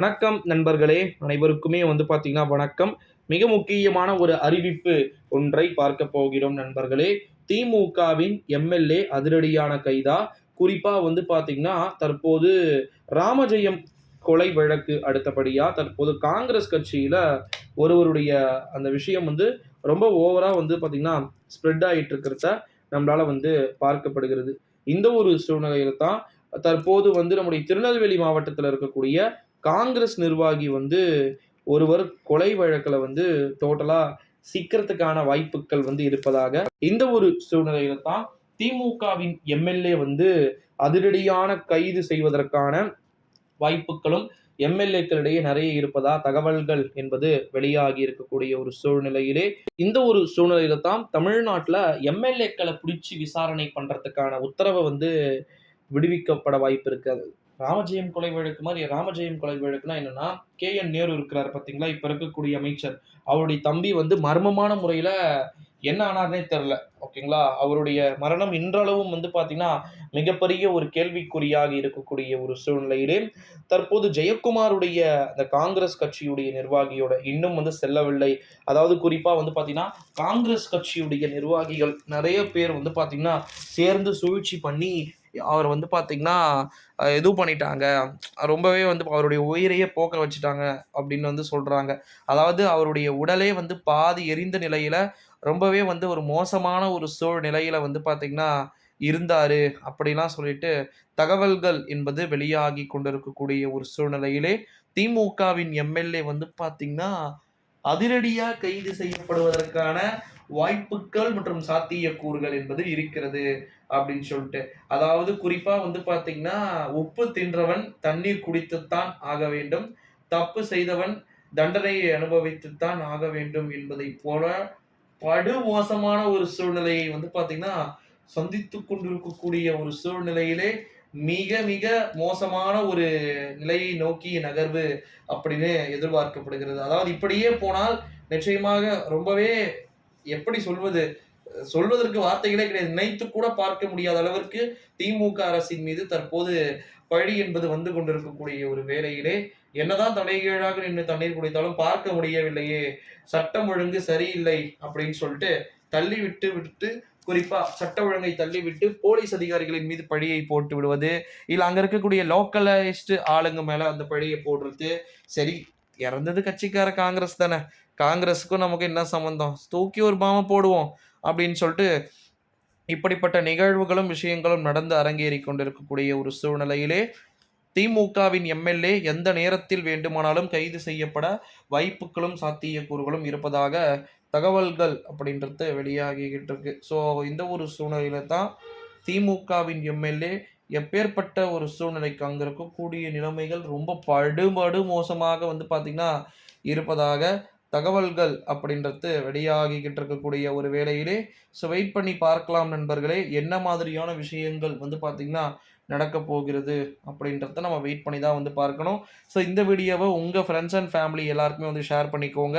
வணக்கம் நண்பர்களே அனைவருக்குமே வந்து பார்த்தீங்கன்னா வணக்கம். மிக முக்கியமான ஒரு அறிவிப்பு ஒன்றை பார்க்க போகிறோம் நண்பர்களே. திமுகவின் எம்எல்ஏ அதிரடியான கைதா குறிப்பா வந்து பார்த்தீங்கன்னா தற்போது ராமஜெயம் கொலை வழக்கு அடுத்தபடியா தற்போது காங்கிரஸ் கட்சியில ஒருவருடைய அந்த விஷயம் வந்து ரொம்ப ஓவரா வந்து பார்த்தீங்கன்னா ஸ்ப்ரெட் ஆகிட்டு இருக்கிறத நம்மளால வந்து பார்க்கப்படுகிறது. இந்த ஒரு சூழ்நிலையில தான் தற்போது வந்து நம்முடைய திருநெல்வேலி மாவட்டத்தில் இருக்கக்கூடிய காங்கிரஸ் நிர்வாகி வந்து ஒருவர் கொலை வழக்கில் வந்து டோட்டலாக சிக்கிறதுக்கான வாய்ப்புகள் வந்து இருப்பதாக இந்த ஒரு சூழ்நிலையில தான் திமுகவின் எம்எல்ஏ வந்து அதிரடியான கைது செய்வதற்கான வாய்ப்புகளும் எம்எல்ஏக்களிடையே நிறைய இருப்பதா தகவல்கள் என்பது வெளியாகி இருக்கக்கூடிய ஒரு சூழ்நிலையிலே இந்த ஒரு சூழ்நிலையில தான் தமிழ்நாட்டில் எம்எல்ஏக்களை பிடிச்சி விசாரணை பண்ணுறதுக்கான உத்தரவை வந்து விடுவிக்கப்பட வாய்ப்பு இருக்காது. ராமஜெயம் கொலை வழக்கு மாதிரி ராமஜெயம் கொலை வழக்குனா என்னன்னா கே. என். நேரு இருக்கிறார் பார்த்தீங்களா? இப்போ இருக்கக்கூடிய அமைச்சர். அவருடைய தம்பி வந்து மர்மமான முறையில் என்ன ஆனார்னே தெரில ஓகேங்களா? அவருடைய மரணம் இன்றளவும் வந்து பார்த்தீங்கன்னா மிகப்பெரிய ஒரு கேள்விக்குறியாக இருக்கக்கூடிய ஒரு சூழ்நிலையிலே தற்போது ஜெயக்குமாருடைய அந்த காங்கிரஸ் கட்சியுடைய நிர்வாகியோட இன்னும் வந்து செல்லவில்லை. அதாவது குறிப்பாக வந்து பார்த்தீங்கன்னா காங்கிரஸ் கட்சியுடைய நிர்வாகிகள் நிறைய பேர் வந்து பார்த்தீங்கன்னா சேர்ந்து சூழ்ச்சி பண்ணி அவர் வந்து பார்த்தீங்கன்னா இது பண்ணிட்டாங்க. ரொம்பவே வந்து அவருடைய உயிரையே போக்க வச்சுட்டாங்க அப்படின்னு வந்து சொல்கிறாங்க அதாவது அவருடைய உடலே வந்து பாதி எரிந்த நிலையில் ரொம்பவே வந்து ஒரு மோசமான ஒரு சூழ்நிலையில் வந்து பார்த்திங்கன்னா இருந்தார் அப்படிலாம் சொல்லிட்டு தகவல்கள் என்பது வெளியாகி கொண்டிருக்கக்கூடிய ஒரு சூழ்நிலையிலே திமுகவின் எம்எல்ஏ வந்து பார்த்திங்கன்னா அதிரடியாக கைது செய்யப்படுவதற்கான வாய்ப்புகள் மற்றும் சாத்தியக்கூறுகள் என்பது இருக்கிறது அப்படின்னு சொல்லிட்டு. அதாவது குறிப்பா வந்து பாத்தீங்கன்னா உப்பு தின்றவன் தண்ணீர் குடித்துத்தான் ஆக வேண்டும். தப்பு செய்தவன் தண்டனையை அனுபவித்துத்தான் ஆக வேண்டும் என்பதை போல படு மோசமான ஒரு சூழ்நிலையை வந்து பாத்தீங்கன்னா சந்தித்து கொண்டிருக்கக்கூடிய ஒரு சூழ்நிலையிலே மிக மிக மோசமான ஒரு நிலையை நோக்கிய நகர்வு அப்படின்னு எதிர்பார்க்கப்படுகிறது. அதாவது இப்படியே போனால் நிச்சயமாக ரொம்பவே எப்படி சொல்வது? சொல்வதற்கு வார்த்தைகளே கிடையாது. நினைத்து கூட பார்க்க முடியாத அளவிற்கு திமுக அரசின் மீது தற்போது பழி என்பது வந்து கொண்டிருக்கக்கூடிய ஒரு வேலையிலே என்னதான் தலைகீழாக நின்று தண்ணீர் குடித்தாலும் பார்க்க முடியவில்லையே. சட்டம் ஒழுங்கு சரியில்லை அப்படின்னு சொல்லிட்டு தள்ளி விட்டு விட்டு குறிப்பா சட்ட ஒழுங்கை தள்ளிவிட்டு போலீஸ் அதிகாரிகளின் மீது பழியை போட்டு விடுவது இல்லை அங்க இருக்கக்கூடிய லோக்கலைஸ்டு ஆளுங்க மேல அந்த பழியை போடுறது சரி இறந்தது கட்சிக்கார காங்கிரஸ் தானே. காங்கிரஸுக்கும் நமக்கு என்ன சம்மந்தம் தூக்கி ஒரு பாம போடுவோம் அப்படின்னு சொல்லிட்டு இப்படிப்பட்ட நிகழ்வுகளும் விஷயங்களும் நடந்து அரங்கேறி கொண்டிருக்கக்கூடிய ஒரு சூழ்நிலையிலே திமுகவின் எம்எல்ஏ எந்த நேரத்தில் வேண்டுமானாலும் கைது செய்யப்பட வாய்ப்புகளும் சாத்தியக்கூறுகளும் இருப்பதாக தகவல்கள் அப்படின்றது வெளியாகிக்கிட்டு இருக்கு. ஸோ இந்த ஒரு சூழ்நிலையில தான் திமுகவின் எம்எல்ஏ எப்பேற்பட்ட ஒரு சூழ்நிலைக்கு அங்கே இருக்கக்கூடிய நிலைமைகள் ரொம்ப படுபடு மோசமாக வந்து பார்த்திங்கன்னா இருப்பதாக தகவல்கள் அப்படின்றது வெளியாகிக்கிட்டு இருக்கக்கூடிய ஒரு வேலையிலே ஸோ வெயிட் பண்ணி பார்க்கலாம் நண்பர்களே என்ன மாதிரியான விஷயங்கள் வந்து பார்த்திங்கன்னா நடக்க போகிறது அப்படின்றத நம்ம வெயிட் பண்ணி தான் வந்து பார்க்கணும். ஸோ இந்த வீடியோவை உங்கள் ஃப்ரெண்ட்ஸ் அண்ட் ஃபேமிலி எல்லாருக்குமே வந்து ஷேர் பண்ணிக்கோங்க.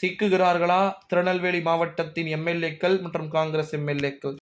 சிக்குகிறார்களா? திருநெல்வேலி மாவட்டத்தின் எம்எல்ஏக்கள் மற்றும் காங்கிரஸ் எம்எல்ஏக்கள்?